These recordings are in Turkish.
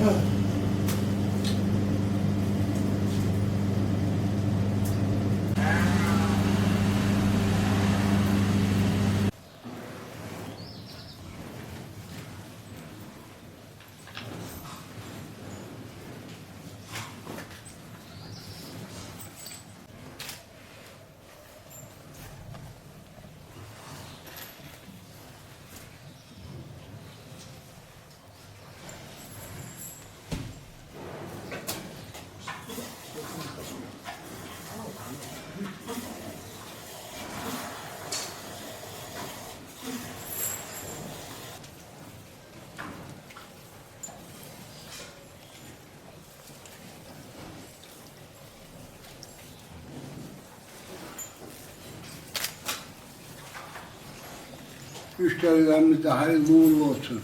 Hmm Müşterilerimiz de hayırlı uğurlu olsun.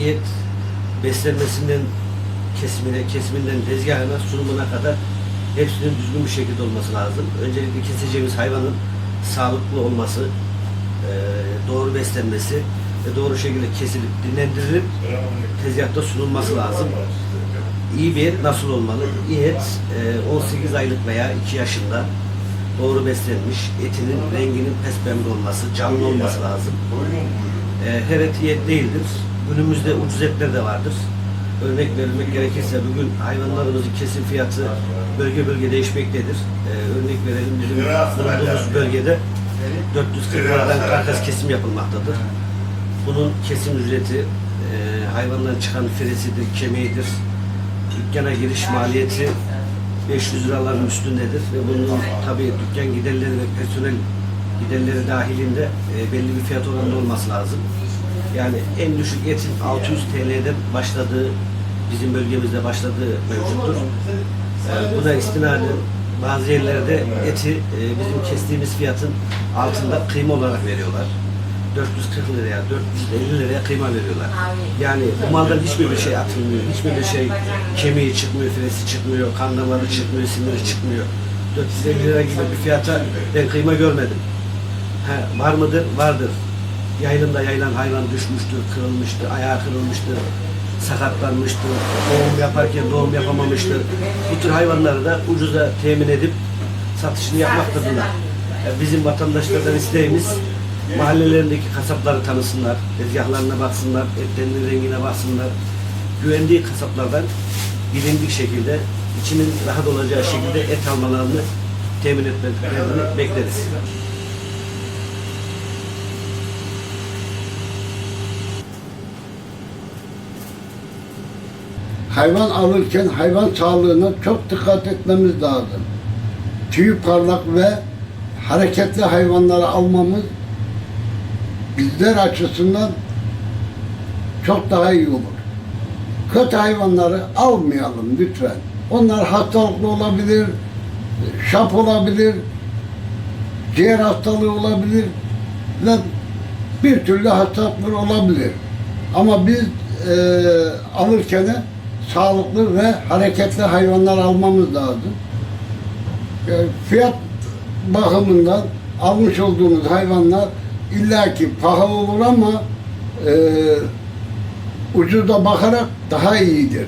et beslenmesinden kesimine, kesiminden tezgahına, sunumuna kadar hepsinin düzgün bir şekilde olması lazım. Öncelikle keseceğimiz hayvanın sağlıklı olması, doğru beslenmesi ve doğru şekilde kesilip dinlendirilip tezgahta sunulması lazım. İyi bir et nasıl olmalı? İyi et eee, 18 aylık veya 2 yaşında doğru beslenmiş, etinin renginin pespembe olması, canlı olması lazım. E, her et iyi et değildir. Günümüzde ucuz etler de vardır. Örnek vermek gerekirse bugün hayvanlarımızın kesim fiyatı bölge bölge değişmektedir. E, örnek verelim bizim bulunduğumuz bölgede 440 liradan karkas kesim yapılmaktadır. Bunun kesim ücreti e, hayvandan çıkan firesidir, kemiğidir. Dükkana giriş maliyeti 500 liraların üstündedir ve bunun tabi dükkan giderleri ve personel giderleri dahilinde e, belli bir fiyat oranında olması lazım. Yani en düşük etin 600 TL'den başladığı, bizim bölgemizde başladığı mevcuttur. E, buna istinaden bazı yerlerde eti e, bizim kestiğimiz fiyatın altında kıyma olarak veriyorlar. 440 liraya, 450 liraya kıyma veriyorlar. Yani bu maldan hiçbir bir şey atılmıyor, hiçbir bir şey kemiği çıkmıyor, firesi çıkmıyor, kan damarı çıkmıyor, siniri çıkmıyor. 450 lira gibi bir fiyata ben kıyma görmedim. Ha, var mıdır? Vardır. Yaylımda yayılan hayvan düşmüştür, kırılmıştır, ayağı kırılmıştır, sakatlanmıştır, doğum yaparken doğum yapamamıştır. Bu tür hayvanları da ucuza temin edip satışını yapmaktadırlar. Yani bizim vatandaşlardan isteğimiz mahallelerindeki kasapları tanısınlar, tezgahlarına baksınlar, etlerinin rengine baksınlar. Güvendiği kasaplardan bilindik şekilde içinin rahat olacağı şekilde et almalarını temin etmelerini bekleriz. Hayvan alırken hayvan sağlığına çok dikkat etmemiz lazım. Tüyü parlak ve hareketli hayvanları almamız bizler açısından çok daha iyi olur. Kötü hayvanları almayalım lütfen. Onlar hastalıklı olabilir, şap olabilir, ciğer hastalığı olabilir ve bir türlü hastalıklar olabilir. Ama biz e, alırken sağlıklı ve hareketli hayvanlar almamız lazım. E, fiyat bakımından almış olduğumuz hayvanlar illaki pahalı olur ama e, ucuza bakarak daha iyidir.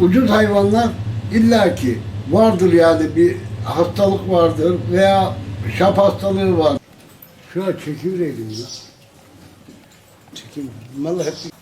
Ucuz hayvanlar illaki vardır yani bir hastalık vardır veya şap hastalığı var. Şöyle çekiverelim ya. Çekim. Vallahi hep